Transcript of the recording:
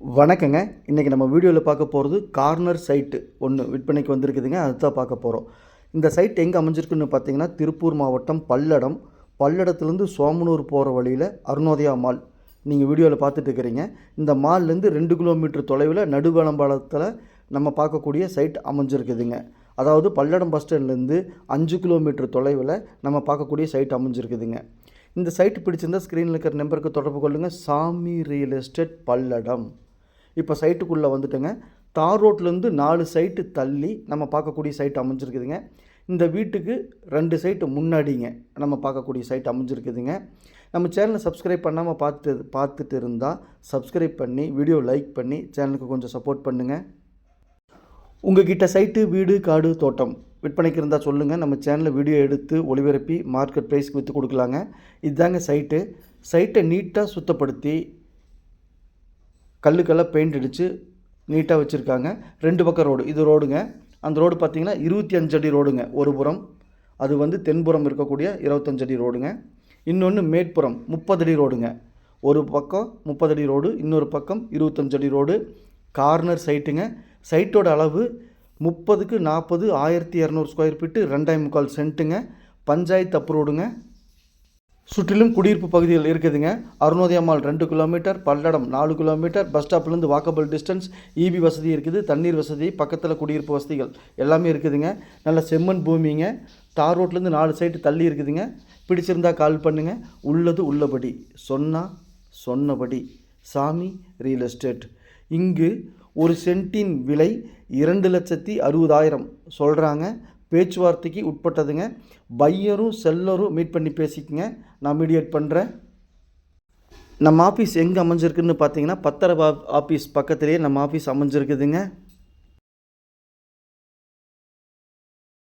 வணக்கங்க. இன்றைக்கி நம்ம வீடியோவில் பார்க்க போகிறது கார்னர் சைட்டு ஒன்று விற்பனைக்கு வந்திருக்குதுங்க. அதுதான் பார்க்க போகிறோம் இந்த சைட் எங்கே அமைஞ்சிருக்குன்னு பார்த்தீங்கன்னா திருப்பூர் மாவட்டம் பல்லடம். பல்லடத்துலேருந்து சோமனூர் போகிற வழியில் அருணோதயா மால். நீங்கள் வீடியோவில் பார்த்துட்டு இருக்கிறீங்க. இந்த மால்லேருந்து ரெண்டு கிலோமீட்டர் தொலைவில் நடுவளம்பாளத்தில் நம்ம பார்க்கக்கூடிய சைட் அமைஞ்சிருக்குதுங்க. அதாவது பல்லடம் பஸ் ஸ்டாண்ட்லேருந்து அஞ்சு கிலோமீட்டர் தொலைவில் நம்ம பார்க்கக்கூடிய சைட் அமைஞ்சிருக்குதுங்க. இந்த சைட் பிடிச்சிருந்தா ஸ்க்ரீனில் இருக்கிற நம்பருக்கு தொடர்பு கொள்ளுங்கள் சாமி ரியல் எஸ்டேட் பல்லடம். இப்போ சைட்டுக்குள்ளே வந்துட்டுங்க. தார் ரோட்லேருந்து நாலு சைட்டு தள்ளி நம்ம பார்க்கக்கூடிய சைட் அமைஞ்சிருக்குதுங்க. இந்த வீட்டுக்கு ரெண்டு சைட்டு முன்னாடிங்க நம்ம பார்க்கக்கூடிய சைட் அமைஞ்சிருக்குதுங்க. நம்ம சேனலை சப்ஸ்கிரைப் பண்ணாமல் பார்த்து பார்த்துட்டு இருந்தால் சப்ஸ்கிரைப் பண்ணி வீடியோ லைக் பண்ணி சேனலுக்கு கொஞ்சம் சப்போர்ட் பண்ணுங்கள் உங்ககிட்ட சைட்டு வீடு காடு தோட்டம் விற்பனைக்கு இருந்தால் சொல்லுங்கள் நம்ம சேனலில் வீடியோ எடுத்து ஒளிபரப்பி மார்க்கெட் ப்ரைஸ்க்கு விற்று கொடுக்கலாங்க. இதுதாங்க சைட்டு. சைட்டை நீட்டாக சுத்தப்படுத்தி கல்லுக்கெல்லாம் பெயிண்ட் அடித்து நீட்டாக வச்சுருக்காங்க. ரெண்டு பக்கம் ரோடு இது ரோடுங்க அந்த ரோடு பார்த்தீங்கன்னா இருபத்தி அஞ்சு அடி ரோடுங்க ஒரு புறம். அது வந்து தென்புறம் இருக்கக்கூடிய இருபத்தஞ்சடி அடி ரோடுங்க இன்னொன்று மேற்புறம் முப்பதடி ரோடுங்க ஒரு பக்கம் முப்பதடி ரோடு இன்னொரு பக்கம் இருபத்தஞ்சடி அடி ரோடு கார்னர் சைட்டுங்க சைட்டோட அளவு முப்பதுக்கு நாற்பது ஆயிரத்தி இரநூறு ஸ்கொயர் ஃபீட்டு ரெண்டாயிரம் முக்கால் சென்ட்டுங்க பஞ்சாயத்து அப்ரூவ்டுங்க சுற்றிலும் குடியிருப்பு பகுதிகள் இருக்குதுங்க. அருணோதயம்மாள் மால் ரெண்டு கிலோமீட்டர் பல்லடம் நாலு கிலோமீட்டர் பஸ் ஸ்டாப்லேருந்து வாக்கபிள் டிஸ்டன்ஸ் இபி வசதி இருக்குது தண்ணீர் வசதி பக்கத்தில் குடியிருப்பு வசதிகள் எல்லாமே இருக்குதுங்க. நல்ல செம்மண் பூமிங்க. தார் ரோட்லேருந்து நாலு சைடு தள்ளி இருக்குதுங்க. பிடிச்சிருந்தா கால் பண்ணுங்கள் உள்ளது உள்ளபடி. சொன்னால் சொன்னபடி. சாமி ரியல் எஸ்டேட் இங்கு ஒரு சென்ட்டின் விலை இரண்டு லட்சத்தி அறுபதாயிரம். சொல்கிறாங்க பேச்சுவார்த்தைக்கு உட்பட்டதுங்க. பையரும் செல்லரும் மீட் பண்ணி பேசிக்கங்க. நான் மீடியேட் பண்ணுறேன் நம்ம ஆஃபீஸ் எங்கே அமைஞ்சிருக்குன்னு பார்த்தீங்கன்னா பத்திர ஆஃபீஸ் பக்கத்துலேயே நம்ம ஆஃபீஸ் அமைஞ்சிருக்குதுங்க.